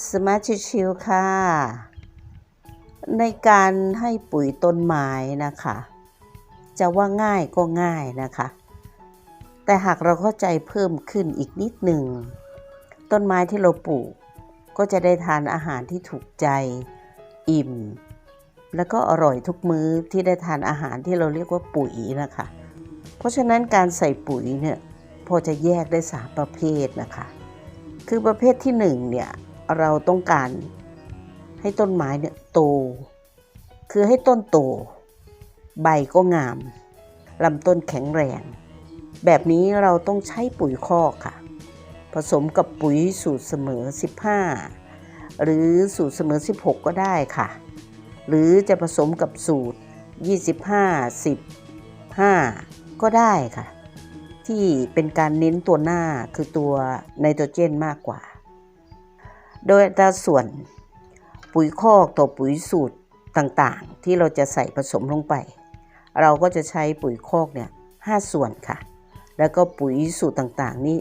สมาชิชิวค่ะ ในการให้ปุ๋ยต้นไม้นะคะ จะว่าง่ายก็ง่ายนะคะ แต่หากเราเข้าใจเพิ่มขึ้นอีกนิดหนึ่ง ต้นไม้ที่เราปลูก ก็จะได้ทานอาหารที่ถูกใจ อิ่ม แล้วก็อร่อยทุกมื้อที่ได้ทานอาหารที่เราเรียกว่าปุ๋ยนะคะ เพราะฉะนั้นการใส่ปุ๋ยเนี่ยพอจะแยกได้สามประเภทนะคะ คือประเภทที่หนึ่งเนี่ย เราต้องการ ให้ต้นไม้เนี่ยโต คือให้ต้นโต ใบก็งามลำต้นแข็งแรง แบบนี้เราต้องใช้ปุ๋ยคอกค่ะ ผสมกับปุ๋ยสูตรเสมอ 15 หรือสูตรเสมอ 16 ก็ได้ค่ะ หรือจะผสมกับสูตร 25 10 5ก็ได้ค่ะ ที่เป็นการเน้นตัวหน้าคือตัวไนโตรเจนมากกว่า โดยอัตราส่วนปุ๋ยคอกต่อปุ๋ยสูตรต่างๆ ที่เราจะใส่ผสมลงไป เราก็จะใช้ปุ๋ยคอกเนี่ย5ส่วนค่ะ แล้วก็ปุ๋ยสูตรต่างๆ นี่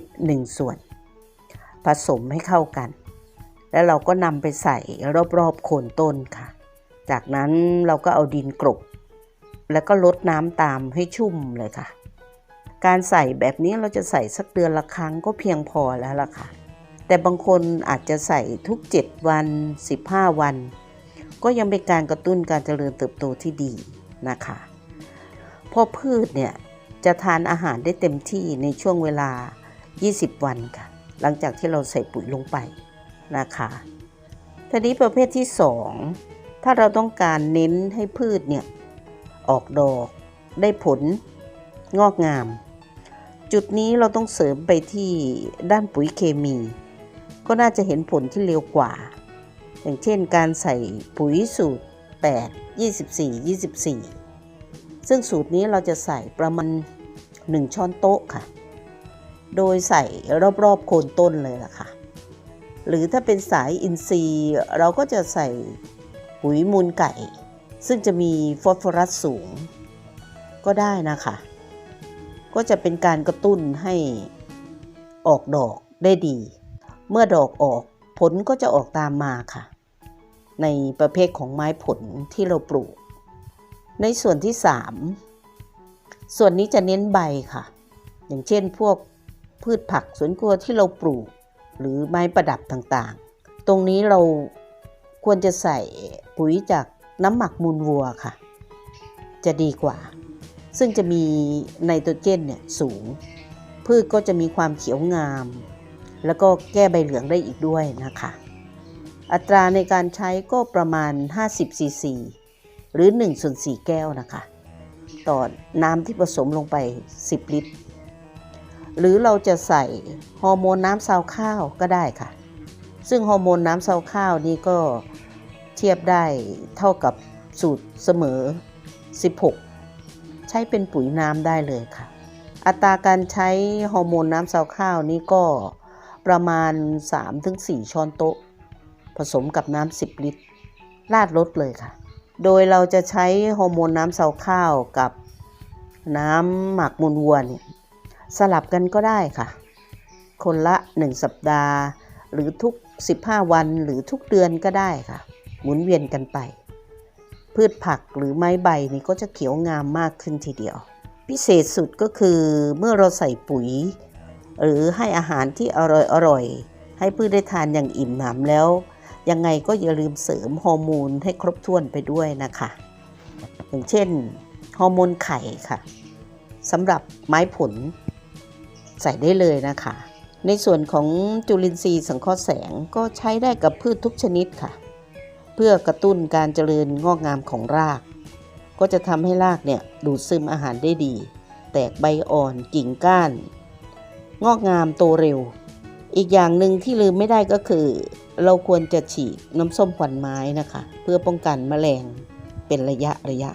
1ส่วน ผสมให้เข้ากัน แล้วเราก็นำไปใส่รอบๆโคนต้นค่ะ จากนั้นเราก็เอาดินกลบแล้วก็ลดน้ำตามให้ชุ่มเลยค่ะ การใส่แบบนี้เราจะใส่สักเดือนละครั้งก็เพียงพอแล้วล่ะค่ะ แต่บางคนอาจจะใส่ทุก 7 วัน 15 วัน ก็ยังเป็นการกระตุ้นการเจริญเติบโตที่ดีนะคะเพราะพืชเนี่ยจะทานอาหารได้เต็มที่ในช่วงเวลา 20 วันค่ะ หลังจากที่เราใส่ปุ๋ยลงไปนะคะทีนี้ประเภทที่ 2 ถ้าเราต้องการเน้นให้พืชเนี่ยออกดอกได้ผลงอกงาม จุดนี้เราต้องเสริมไปที่ด้านปุ๋ยเคมี ก็น่าจะเห็นผลที่เร็วกว่า อย่างเช่นการใส่ปุ๋ยสูตร 8 24 24 ซึ่งสูตรนี้เราจะใส่ประมาณ 1 ช้อนโต๊ะค่ะ โดยใส่รอบๆโคนต้นเลยล่ะค่ะ หรือถ้าเป็นสายอินทรีย์เราก็จะใส่ปุ๋ยมูลไก่ ซึ่งจะมีฟอสฟอรัสสูง ก็ได้นะคะ ก็จะเป็นการกระตุ้นให้ออกดอกได้ดี เมื่อดอกออกผลก็จะออกตามมาค่ะ ในประเภทของไม้ผลที่เราปลูก ในส่วนที่ 3 ส่วนนี้จะเน้นใบค่ะ อย่างเช่นพวกพืชผักสวนครัวที่เราปลูก หรือไม้ประดับต่างๆ ตรงนี้เราควรจะใส่ปุ๋ยจากน้ำหมักมูลวัวค่ะ จะดีกว่า ซึ่งจะมีไนโตรเจนเนี่ยสูง พืชก็จะมีความเขียวงาม แล้วก็แก้ใบเหลืองได้อีกด้วยนะคะ อัตราในการใช้ก็ประมาณ 50ซีซีหรือ1ส่วน4แก้วนะคะ ต่อน้ำที่ผสมลงไป 10 ลิตร หรือเราจะใส่ฮอร์โมนน้ำซาวข้าวก็ได้ค่ะ ซึ่งฮอร์โมนน้ำซาวข้าวนี่ก็เทียบได้เท่ากับสูตรเสมอ 16 ใช้เป็นปุ๋ยน้ำได้เลยค่ะ อัตราการใช้ฮอร์โมนน้ำซาวข้าวนี่ก็ ประมาณ 3-4 ช้อนโต๊ะ ผสมกับน้ำ10 ลิตร ราดลดเลยค่ะ โดยเราจะใช้ฮอร์โมนน้ำซาวข้าวกับน้ำหมักมูลวัวเนี่ยสลับกันก็ได้ค่ะ คนละ 1 สัปดาห์ หรือทุก 15 วันหรือทุกเดือนก็ได้ค่ะ หมุนเวียนกันไป พืชผักหรือไม้ใบนี่ก็จะเขียวงามมากขึ้นทีเดียว พิเศษสุดก็คือเมื่อเราใส่ปุ๋ย หรือให้อาหารที่อร่อยอร่อย ให้พืชได้ทานอย่างอิ่มหนำแล้ว ยังไงก็อย่าลืมเสริมฮอร์โมนให้ครบถ้วนไปด้วยนะคะ อย่างเช่นฮอร์โมนไข่ค่ะสำหรับไม้ผลใส่ได้เลยนะคะ ในส่วนของจุลินทรีย์สังเคราะห์แสงก็ใช้ได้กับพืชทุกชนิดค่ะ เพื่อกระตุ้นการเจริญงอกงามของราก ก็จะทำให้รากเนี่ยดูดซึมอาหารได้ดี แตกใบอ่อนกิ่งก้าน งอกงามโตเร็ว อีกอย่างหนึ่งที่ลืมไม่ได้ก็คือ เราควรจะฉีดน้ำส้มขวัญไม้นะคะ เพื่อป้องกันแมลงเป็นระยะระยะ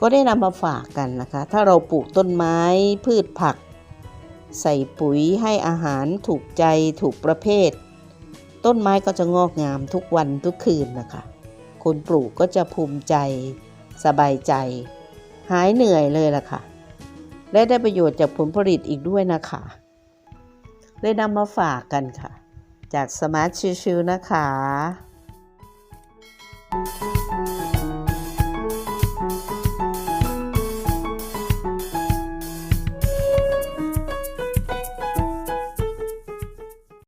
ก็ได้นำมาฝากกันนะคะ ถ้าเราปลูกต้นไม้พืชผัก ใส่ปุ๋ยให้อาหารถูกใจถูกประเภท ต้นไม้ก็จะงอกงามทุกวันทุกคืนนะคะ คนปลูกก็จะภูมิใจสบายใจ หายเหนื่อยเลยล่ะค่ะ และได้ประโยชน์จากผลผลิตอีกด้วยนะคะเลยนำมาฝากกันค่ะ จากสมาร์ทชิวๆนะคะ